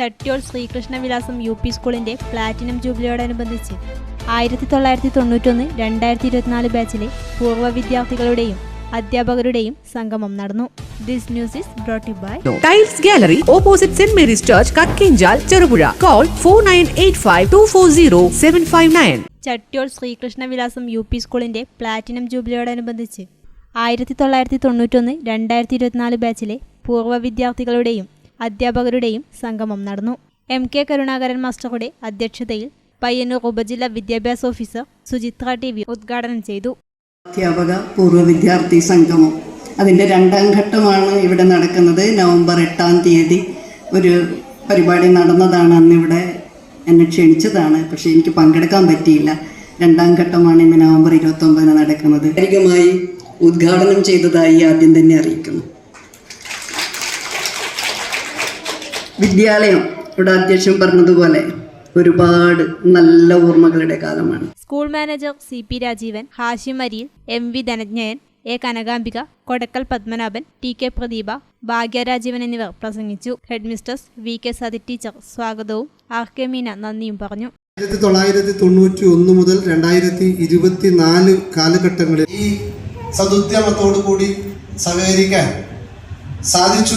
ചട്യോൾ Sreekrishnavilasam U P സ്കൂളിന്റെ platinum ജൂബിലിയോടനുബന്ധിച്ച് ആയിരത്തി തൊള്ളായിരത്തി തൊണ്ണൂറ്റൊന്ന് രണ്ടായിരത്തി ഇരുപത്തിനാല് ബാച്ചിലെ പൂർവ വിദ്യാർത്ഥികളുടെയും അധ്യാപകരുടെയും സംഗമം നടന്നു. This news is brought by tiles gallery opposite saint Mary's church Kakkenchal Cherupuzha call four nine eight five two four zero seven five nine ചട്യോൾ Sreekrishnavilasam U P സ്കൂളിന്റെ പ്ലാറ്റിനം ജൂബിലിയോടനുബന്ധിച്ച് ആയിരത്തി തൊള്ളായിരത്തി തൊണ്ണൂറ്റൊന്ന് രണ്ടായിരത്തി ഇരുപത്തിനാല് ബാച്ചിലെ പൂർവ വിദ്യാർത്ഥികളുടെയും അധ്യാപകരുടെയും സംഗമം നടന്നു. എം കെ കരുണാകരൻ മാസ്റ്ററുടെ അധ്യക്ഷതയിൽ പയ്യന്നൂർ ഉപജില്ലാ വിദ്യാഭ്യാസ ഓഫീസർ സുചിത്ര ടി വി ഉദ്ഘാടനം ചെയ്തു. അധ്യാപക പൂർവ വിദ്യാർത്ഥി സംഗമം. അതിന്റെ രണ്ടാം ഘട്ടമാണ് ഇവിടെ നടക്കുന്നത്. നവംബർ എട്ടാം തീയതി ഒരു പരിപാടി നടന്നതാണ് അന്നിവിടെ എന്നെ ക്ഷണിച്ചതാണ്. പക്ഷേ എനിക്ക് പങ്കെടുക്കാൻ പറ്റിയില്ല. രണ്ടാം ഘട്ടമാണ് ഇന്ന് നവംബർ ഇരുപത്തൊമ്പതിന് നടക്കുന്നത്. അധികമായി ഉദ്ഘാടനം ചെയ്തതായി ആദ്യം തന്നെ അറിയിക്കുന്നു. വിദ്യാലയം ഇവിടെ അധ്യക്ഷൻ പറഞ്ഞതുപോലെ ഒരുപാട് നല്ല ഓർമ്മകളുടെ കാലമാണ്. School manager C P Rajeevan Hashim Ariyil M V Dhananjayan A Kanakambika Kodakkal Padmanabhan T K Pradeepa Bhagyarajeevan എന്നിവർ പ്രസംഗിച്ചു. Head mistress V K Sathi teacher സ്വാഗതവും. ആർ കെ മീന നന്ദിയും പറഞ്ഞു. ആയിരത്തി തൊള്ളായിരത്തി തൊണ്ണൂറ്റി ഒന്ന് മുതൽ രണ്ടായിരത്തി ഇരുപത്തി നാല് കാലഘട്ടങ്ങളിൽ ഈ സതുദ്യമത്തോടു കൂടി സഹകരിക്കാൻ సాధించు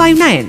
five nine